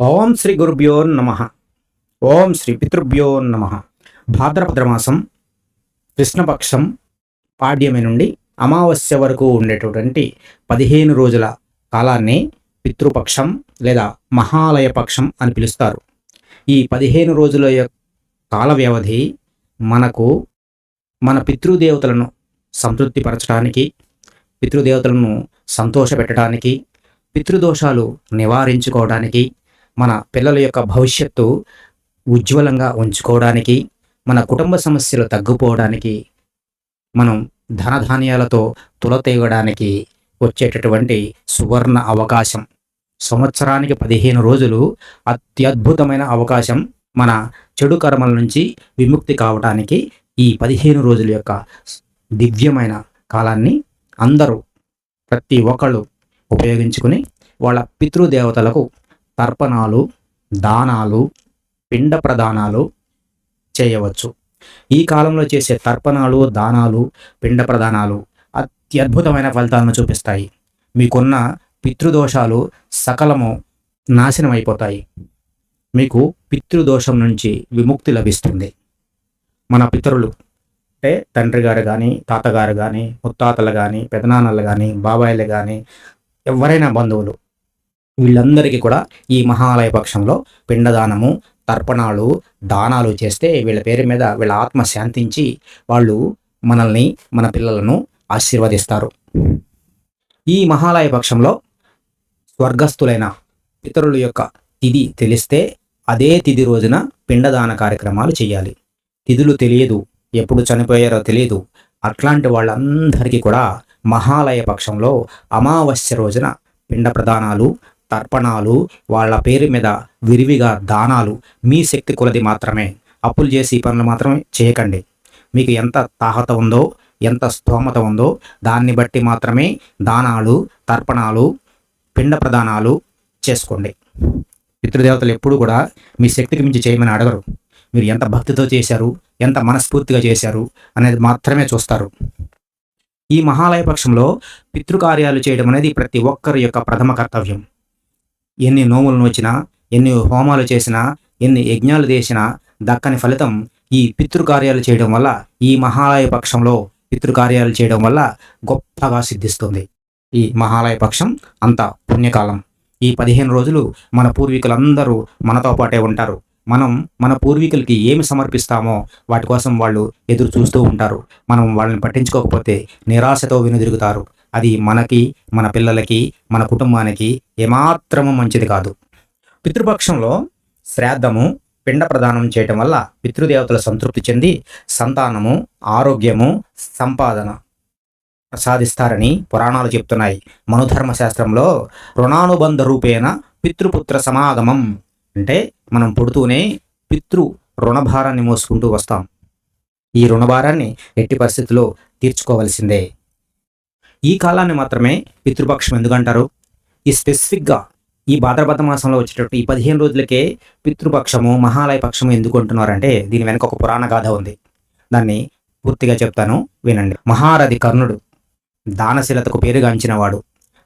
ఓం శ్రీ గురుభ్యో నమ. ఓం శ్రీ పితృభ్యో నమ. భాద్రపద్ర మాసం కృష్ణపక్షం పాడ్యమి నుండి అమావాస్య వరకు ఉండేటటువంటి పదిహేను రోజుల కాలాన్ని పితృపక్షం లేదా మహాలయ పక్షం అని పిలుస్తారు. ఈ పదిహేను రోజుల యొక్క కాల వ్యవధి మనకు మన పితృదేవతలను సంతృప్తిపరచడానికి పితృదేవతలను సంతోషపెట్టడానికి పితృదోషాలు నివారించుకోవడానికి మన పిల్లల యొక్క భవిష్యత్తు ఉజ్వలంగా ఉంచుకోవడానికి మన కుటుంబ సమస్యలు తగ్గిపోవడానికి మనం ధనధాన్యాలతో తులతేయడానికి వచ్చేటటువంటి సువర్ణ అవకాశం. సంవత్సరానికి పదిహేను రోజులు అత్యద్భుతమైన అవకాశం మన చెడు కర్మల నుంచి విముక్తి కావడానికి ఈ పదిహేను రోజుల యొక్క దివ్యమైన కాలాన్ని అందరూ ప్రతి ఒక్కళ్ళు ఉపయోగించుకుని వాళ్ళ పితృదేవతలకు తర్పణాలు దానాలు పిండ ప్రదానాలు చేయవచ్చు. ఈ కాలంలో చేసే తర్పణాలు దానాలు పిండ ప్రదానాలు అత్యద్భుతమైన ఫలితాలను చూపిస్తాయి. మీకున్న పితృదోషాలు సకలము నాశనం అయిపోతాయి మీకు పితృదోషం నుంచి విముక్తి లభిస్తుంది. మన పితరులు అంటే తండ్రి గారు కానీ తాతగారు కానీ ముత్తాతలు కానీ పెదనాన్నలు కానీ బాబాయిలు కానీ ఎవరైనా బంధువులు వీళ్ళందరికీ కూడా ఈ మహాలయ పక్షంలో పిండదానము తర్పణాలు దానాలు చేస్తే వీళ్ళ పేరు మీద వీళ్ళ ఆత్మ శాంతించి వాళ్ళు మనల్ని మన పిల్లలను ఆశీర్వదిస్తారు. ఈ మహాలయ పక్షంలో స్వర్గస్థులైన పితరుల యొక్క తిథి తెలిస్తే అదే తిథి రోజున పిండదాన కార్యక్రమాలు చేయాలి. తిథులు తెలియదు ఎప్పుడు చనిపోయారో తెలియదు. అట్లాంటి వాళ్ళందరికీ కూడా మహాలయ పక్షంలో అమావాస్య రోజున పిండ ప్రదానాలు తర్పణాలు వాళ్ళ పేరు మీద విరివిగా దానాలు మీ శక్తి కొలది మాత్రమే. అప్పులు చేసి పనులు మాత్రమే చేయకండి. మీకు ఎంత తాహత ఉందో ఎంత స్తోమత ఉందో దాన్ని బట్టి మాత్రమే దానాలు తర్పణాలు పిండ ప్రదానాలు చేసుకోండి. పితృదేవతలు ఎప్పుడు కూడా మీ శక్తికి మించి చేయమని అడగరు. మీరు ఎంత భక్తితో చేశారు ఎంత మనస్ఫూర్తిగా చేశారు అనేది మాత్రమే చూస్తారు. ఈ మహాలయ పక్షంలో పితృకార్యాలు చేయడం అనేది ప్రతి ఒక్కరి యొక్క ప్రథమ కర్తవ్యం. ఎన్ని నోములు నోచినా ఎన్ని హోమాలు చేసినా ఎన్ని యజ్ఞాలు చేసినా దక్కని ఫలితం ఈ పితృకార్యాలు చేయడం వల్ల ఈ మహాలయ పక్షంలో పితృకార్యాలు చేయడం వల్ల గొప్పగా సిద్ధిస్తుంది. ఈ మహాలయ పక్షం అంత పుణ్యకాలం. ఈ పదిహేను రోజులు మన పూర్వీకులందరూ మనతో పాటే ఉంటారు. మనం మన పూర్వీకులకి ఏమి సమర్పిస్తామో వాటి కోసం వాళ్ళు ఎదురు చూస్తూ ఉంటారు. మనం వాళ్ళని పట్టించుకోకపోతే నిరాశతో వెనుదిరుగుతారు. అది మనకి మన పిల్లలకి మన కుటుంబానికి ఏమాత్రము మంచిది కాదు. పితృపక్షంలో శ్రాద్ధము పిండ ప్రదానం చేయటం వల్ల పితృదేవతలు సంతృప్తి చెంది సంతానము ఆరోగ్యము సంపాదన ప్రసాదిస్తారని పురాణాలు చెప్తున్నాయి. మనుధర్మ శాస్త్రంలో రుణానుబంధ రూపేణ పితృపుత్ర సమాగమం అంటే మనం పుడుతూనే పితృ రుణభారాన్ని మోసుకుంటూ వస్తాం. ఈ రుణభారాన్ని ఎట్టి పరిస్థితుల్లో తీర్చుకోవలసిందే. ఈ కాలాన్ని మాత్రమే పితృపక్షం ఎందుకంటారు? ఈ స్పెసిఫిక్గా ఈ భాద్రపద మాసంలో వచ్చేటట్టు ఈ పదిహేను రోజులకే పితృపక్షము మహాలయ పక్షము ఎందుకు అంటున్నారంటే దీని వెనక ఒక పురాణ గాథ ఉంది. దాన్ని పూర్తిగా చెప్తాను వినండి. మహారథి కర్ణుడు దానశీలతకు పేరుగాంచినవాడు.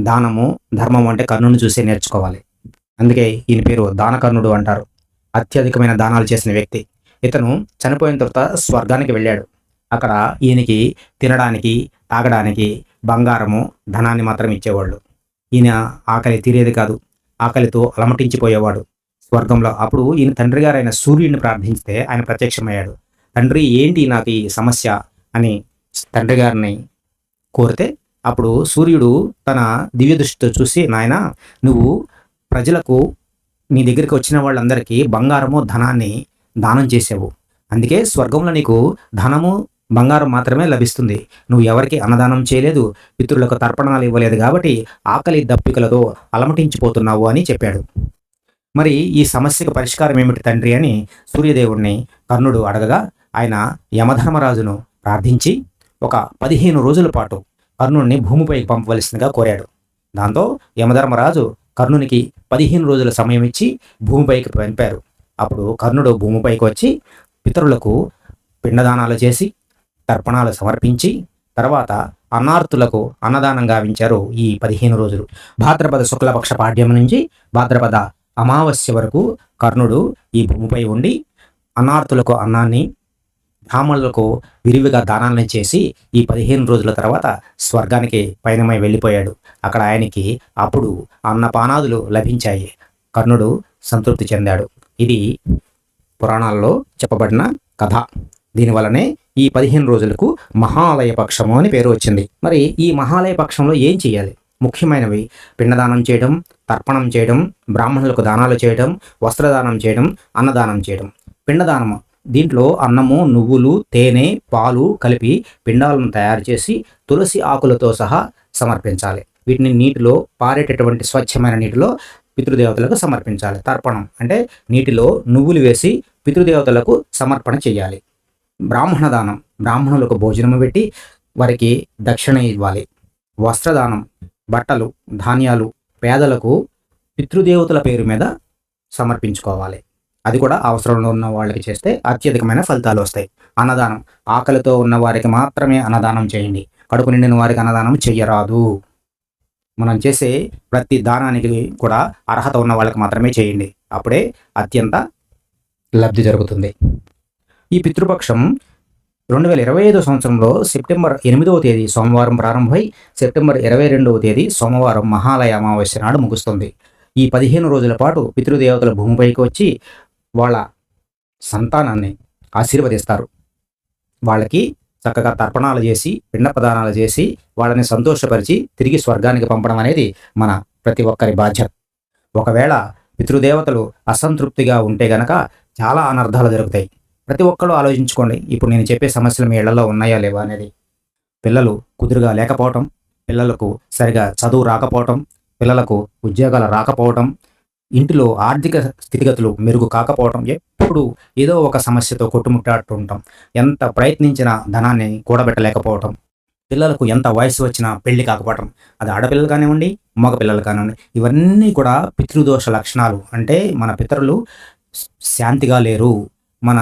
దానము ధర్మం అంటే కర్ణుని చూసే నేర్చుకోవాలి. అందుకే ఈయన పేరు దానకర్ణుడు అంటారు. అత్యధికమైన దానాలు చేసిన వ్యక్తి. ఇతను చనిపోయిన తర్వాత స్వర్గానికి వెళ్ళాడు. అక్కడ ఈయనకి తినడానికి తాగడానికి బంగారము ధనాన్ని మాత్రం ఇచ్చేవాళ్ళు. ఈయన ఆకలి తీరేది కాదు. ఆకలితో అలమటించిపోయేవాడు. స్వర్గంలో అప్పుడు ఈయన తండ్రి గారు అయిన సూర్యుడిని ప్రార్థించితే ఆయన ప్రత్యక్షమయ్యాడు. తండ్రి ఏంటి నాకు ఈ సమస్య? అని తండ్రి గారిని కోరితే అప్పుడు సూర్యుడు తన దివ్య దృష్టితో చూసి నాయన నువ్వు ప్రజలకు నీ దగ్గరికి వచ్చిన వాళ్ళందరికీ బంగారము ధనాన్ని దానం చేసావు. అందుకే స్వర్గంలో నీకు ధనము బంగారం మాత్రమే లభిస్తుంది. నువ్వు ఎవరికి అన్నదానం చేయలేదు పితృలకు తర్పణాలు ఇవ్వలేదు కాబట్టి ఆకలి దప్పికలతో అలమటించిపోతున్నావు అని చెప్పాడు. మరి ఈ సమస్యకు పరిష్కారం ఏమిటి తండ్రి అని సూర్యదేవుణ్ణి కర్ణుడు అడగగా ఆయన యమధర్మరాజును ప్రార్థించి ఒక పదిహేను రోజుల పాటు కర్ణుడిని భూమిపైకి పంపవలసిందిగా కోరాడు. దాంతో యమధర్మరాజు కర్ణునికి పదిహేను రోజుల సమయం ఇచ్చి భూమిపైకి పంపారు. అప్పుడు కర్ణుడు భూమిపైకి వచ్చి పితరులకు పిండదానాలు చేసి తర్పణాలు సమర్పించి తర్వాత అనార్థులకు అన్నదానం గావించారు ఈ పదిహేను రోజులు. భాద్రపద శుక్లపక్ష పాడ్యం నుంచి భాద్రపద అమావాస్య వరకు కర్ణుడు ఈ భూమిపై ఉండి అనార్థులకు అన్నాన్ని బ్రాహ్మణులకు విరివిగా దానాలను చేసి ఈ పదిహేను రోజుల తర్వాత స్వర్గానికి పయనమై వెళ్ళిపోయాడు. అక్కడ ఆయనకి అప్పుడు అన్నపానాదులు లభించాయి. కర్ణుడు సంతృప్తి చెందాడు. ఇది పురాణాల్లో చెప్పబడిన కథ. దీనివల్లనే ఈ పదిహేను రోజులకు మహాలయ పక్షము అని పేరు వచ్చింది. మరి ఈ మహాలయ పక్షంలో ఏం చేయాలి ముఖ్యమైనవి పిండదానం చేయడం తర్పణం చేయడం బ్రాహ్మణులకు దానాలు చేయడం వస్త్రదానం చేయడం అన్నదానం చేయడం. పిండదానము దీంట్లో అన్నము నువ్వులు తేనె పాలు కలిపి పిండాలను తయారు చేసి తులసి ఆకులతో సహా సమర్పించాలి. వీటిని నీటిలో పారేటటువంటి స్వచ్ఛమైన నీటిలో పితృదేవతలకు సమర్పించాలి. తర్పణం అంటే నీటిలో నువ్వులు వేసి పితృదేవతలకు సమర్పణ చేయాలి బ్రాహ్మణ దానం బ్రాహ్మణులకు భోజనము పెట్టి వారికి దక్షిణ ఇవ్వాలి. వస్త్రదానం బట్టలు ధాన్యాలు పేదలకు పితృదేవతల పేరు మీద సమర్పించుకోవాలి. అది కూడా అవసరంలో ఉన్న వాళ్ళకి చేస్తే అత్యధికమైన ఫలితాలు వస్తాయి. అన్నదానం ఆకలితో ఉన్న వారికి మాత్రమే అన్నదానం చేయండి. కడుపు నిండిన వారికి అన్నదానం చేయరాదు మనం చేసే ప్రతి దానానికి కూడా అర్హత ఉన్న వాళ్ళకి మాత్రమే చేయండి. అప్పుడే అత్యంత లబ్ధి జరుగుతుంది. ఈ పితృపక్షం రెండు వేల ఇరవై ఐదో సంవత్సరంలో సెప్టెంబర్ ఎనిమిదవ తేదీ సోమవారం ప్రారంభమై సెప్టెంబర్ ఇరవై రెండవ తేదీ సోమవారం మహాలయ అమావాస్య నాడు ముగుస్తుంది. ఈ పదిహేను రోజుల పాటు పితృదేవతల భూమిపైకి వచ్చి వాళ్ళ సంతానాన్ని ఆశీర్వదిస్తారు. వాళ్ళకి చక్కగా తర్పణాలు చేసి పిండ ప్రదానాలు చేసి వాళ్ళని సంతోషపరిచి తిరిగి స్వర్గానికి పంపడం అనేది మన ప్రతి ఒక్కరి బాధ్యత. ఒకవేళ పితృదేవతలు అసంతృప్తిగా ఉంటే గనక చాలా అనర్థాలు జరుగుతాయి. ప్రతి ఒక్కరూ ఆలోచించుకోండి ఇప్పుడు నేను చెప్పే సమస్యలు మీ ఇళ్ళలో ఉన్నాయా లేవా అనేది. పిల్లలు కుదురుగా లేకపోవటం పిల్లలకు సరిగా చదువు రాకపోవటం పిల్లలకు ఉద్యోగాలు రాకపోవటం ఇంటిలో ఆర్థిక స్థితిగతులు మెరుగు కాకపోవటం ఎప్పుడు ఏదో ఒక సమస్యతో కొట్టుముట్టాడుతుంటాం. ఎంత ప్రయత్నించినా ధనాన్ని కూడబెట్టలేకపోవటం పిల్లలకు ఎంత వయసు వచ్చినా పెళ్ళి కాకపోవటం అది ఆడపిల్లలు కానివ్వండి మగ పిల్లలు కానివ్వండి ఇవన్నీ కూడా పితృదోష లక్షణాలు. అంటే మన పితరులు శాంతిగా లేరు. మన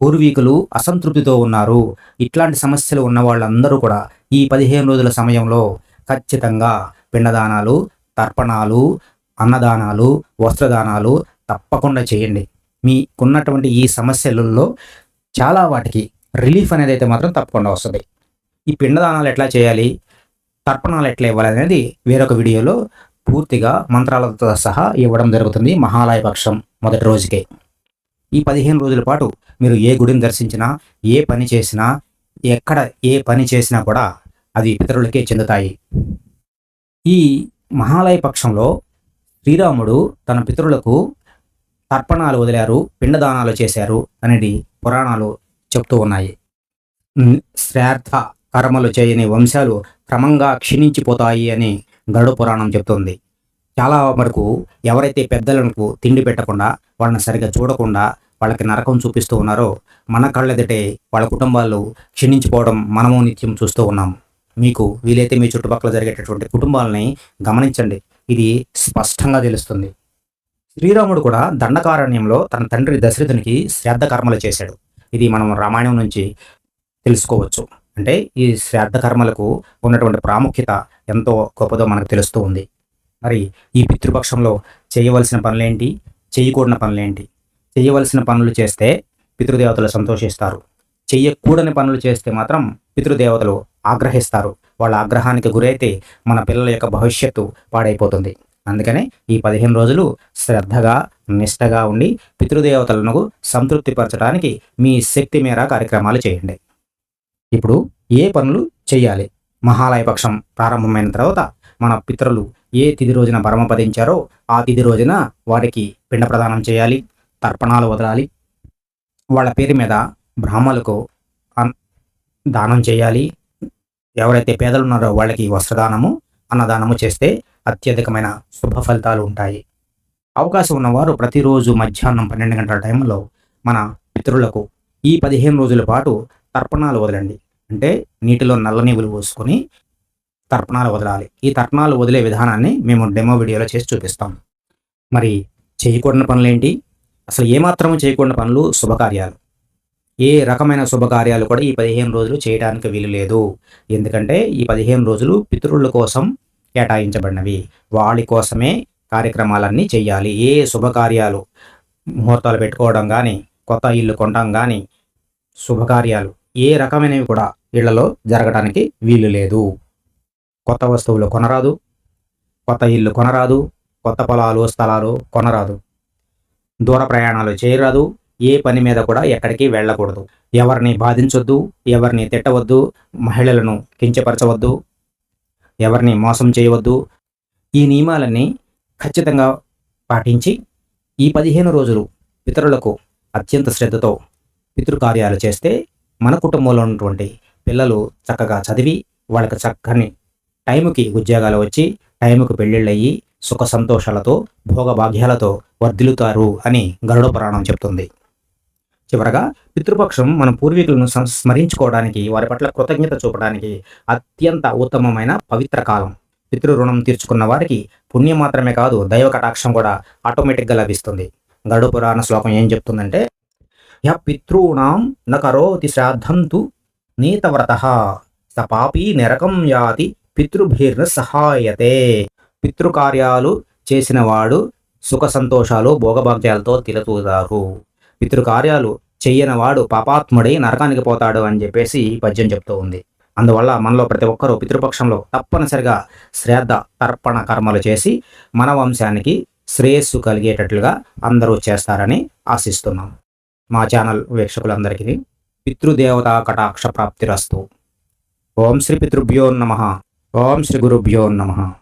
పూర్వీకులు అసంతృప్తితో ఉన్నారు. ఇట్లాంటి సమస్యలు ఉన్న వాళ్ళందరూ కూడా ఈ పదిహేను రోజుల సమయంలో ఖచ్చితంగా పిండదానాలు తర్పణాలు అన్నదానాలు వస్త్రదానాలు తప్పకుండా చేయండి. మీకున్నటువంటి ఈ సమస్యలలో చాలా వాటికి రిలీఫ్ అనేది అయితే మాత్రం తప్పకుండా వస్తుంది. ఈ పిండదానాలు ఎట్లా చేయాలి తర్పణాలు ఎట్లా ఇవ్వాలి అనేది వేరొక వీడియోలో పూర్తిగా మంత్రాలతో సహా ఇవ్వడం జరుగుతుంది. మహాలయ పక్షం మొదటి రోజుకే. ఈ పదిహేను రోజుల పాటు మీరు ఏ గుడిని దర్శించినా ఏ పని చేసినా ఎక్కడ ఏ పని చేసినా కూడా అది పితరులకే చెందుతాయి. ఈ మహాలయ పక్షంలో శ్రీరాముడు తన పితరులకు తర్పణాలు వదిలారు పిండదానాలు చేశారు అనేది పురాణాలు చెప్తూ ఉన్నాయి. శ్రార్థ కర్మలు చేయని వంశాలు క్రమంగా క్షీణించిపోతాయి అని గరుడ పురాణం చెప్తుంది. చాలా వరకు ఎవరైతే పెద్దలకు తిండి పెట్టకుండా వాళ్ళని సరిగా చూడకుండా వాళ్ళకి నరకం చూపిస్తూ ఉన్నారో మన కళ్ళెదటే వాళ్ళ కుటుంబాలు క్షీణించిపోవడం మనము నిత్యం చూస్తూ ఉన్నాం. మీకు వీలైతే మీ చుట్టుపక్కల జరిగేటటువంటి కుటుంబాలని గమనించండి. ఇది స్పష్టంగా తెలుస్తుంది. శ్రీరాముడు కూడా దండకారణ్యంలో తన తండ్రి దశరథునికి శ్రాద్ధ కర్మలు చేశాడు. ఇది మనం రామాయణం నుంచి తెలుసుకోవచ్చు. అంటే ఈ శ్రాద్ధ కర్మలకు ఉన్నటువంటి ప్రాముఖ్యత ఎంతో గొప్పదో మనకు తెలుస్తూ ఉంది. మరి ఈ పితృపక్షంలో చేయవలసిన పనులేంటి? చేయకూడని పనులేంటి? చేయవలసిన పనులు చేస్తే పితృదేవతలు సంతోషిస్తారు. చెయ్యకూడని పనులు చేస్తే మాత్రం పితృదేవతలు ఆగ్రహిస్తారు. వాళ్ళ ఆగ్రహానికి గురైతే మన పిల్లల యొక్క భవిష్యత్తు పాడైపోతుంది. అందుకనే ఈ పదిహేను రోజులు శ్రద్ధగా నిష్టగా ఉండి పితృదేవతలను సంతృప్తిపరచడానికి మీ శక్తి మేర కార్యక్రమాలు చేయండి. ఇప్పుడు ఏ పనులు చేయాలి మహాలయ పక్షం ప్రారంభమైన తర్వాత మన పితరులు ఏ తిథి రోజున పరమపదించారో ఆ తిథి రోజున వారికి పిండ ప్రదానం చేయాలి. తర్పణాలు వదలాలి. వాళ్ళ పేరు మీద బ్రాహ్మణులకు అన్- దానం చేయాలి. ఎవరైతే పేదలు ఉన్నారో వాళ్ళకి వస్త్రదానము అన్నదానము చేస్తే అత్యధికమైన శుభ ఫలితాలు ఉంటాయి. అవకాశం ఉన్నవారు ప్రతిరోజు మధ్యాహ్నం పన్నెండు గంటల టైంలో మన పితరులకు ఈ పదిహేను రోజుల పాటు తర్పణాలు వదలండి. అంటే నీటిలో నల్ల నీవులు పోసుకొని తర్పణాలు వదలాలి. ఈ తర్పణాలు వదిలే విధానాన్ని మేము డెమో వీడియోలో చేసి చూపిస్తాం. మరి చేయకూడని పనులేంటి? అసలు ఏమాత్రము చేయకుండా పనులు శుభకార్యాలు. ఏ రకమైన శుభకార్యాలు కూడా ఈ పదిహేను రోజులు చేయడానికి వీలు లేదు. ఎందుకంటే ఈ పదిహేను రోజులు పితరుల కోసం కేటాయించబడినవి. వాళ్ళ కోసమే కార్యక్రమాలన్నీ చేయాలి. ఏ శుభకార్యాలు ముహూర్తాలు పెట్టుకోవడం కానీ కొత్త ఇల్లు కొనడం కానీ శుభకార్యాలు ఏ రకమైనవి కూడా ఇళ్ళలో జరగడానికి వీలు లేదు. కొత్త వస్తువులు కొనరాదు. కొత్త ఇల్లు కొనరాదు. కొత్త పొలాలు స్థలాలు కొనరాదు. దూర ప్రయాణాలు చేయరాదు. ఏ పని మీద కూడా ఎక్కడికి వెళ్ళకూడదు. ఎవరిని బాధించొద్దు ఎవరిని తిట్టవద్దు మహిళలను కించపరచవద్దు ఎవరిని మోసం చేయవద్దు. ఈ నియమాలన్నీ ఖచ్చితంగా పాటించి ఈ పదిహేను రోజులు పితరులకు అత్యంత శ్రద్ధతో పితృకార్యాలు చేస్తే మన కుటుంబంలో ఉన్నటువంటి పిల్లలు చక్కగా చదివి వాళ్ళకి చక్కని టైంకి ఉద్యోగాలు వచ్చి టైంకి పెళ్ళిళ్ళయ్యి సుఖ సంతోషాలతో భోగభాగ్యాలతో వర్ధిల్లుతారు అని గరుడ పురాణం చెప్తుంది. చివరగా పితృపక్షం మన పూర్వీకులను స్మరించుకోవడానికి వారి పట్ల కృతజ్ఞత చూపడానికి అత్యంత ఉత్తమమైన పవిత్ర కాలం. పితృ రుణం తీర్చుకున్న వారికి పుణ్యం మాత్రమే కాదు దైవ కటాక్షం కూడా ఆటోమేటిక్గా లభిస్తుంది. గరుడ పురాణ శ్లోకం ఏం చెప్తుందంటే య పితృణాం న కరోతి శ్రాద్ధం తు నీతవ్రత స పాపీ నరకం యాతి పితృభిర్న సహాయతే. పితృకార్యాలు చేసిన వాడు సుఖ సంతోషాలు భోగభాగ్యాలతో తిలతూదారు పితృకార్యాలు చెయ్యనవాడు పాపాత్ముడై నరకానికి పోతాడు అని చెప్పేసి ఈ పద్యం చెప్తూ ఉంది. అందువల్ల మనలో ప్రతి ఒక్కరూ పితృపక్షంలో తప్పనిసరిగా శ్రద్ధ తర్పణ కర్మలు చేసి మన వంశానికి శ్రేయస్సు కలిగేటట్లుగా అందరూ చేస్తారని ఆశిస్తున్నాం. మా ఛానల్ వీక్షకులందరికీ పితృదేవతా కటాక్ష ప్రాప్తిరస్తు. ఓం శ్రీ పితృభ్యో నమ. ఓం శ్రీ గురుభ్యో నమ.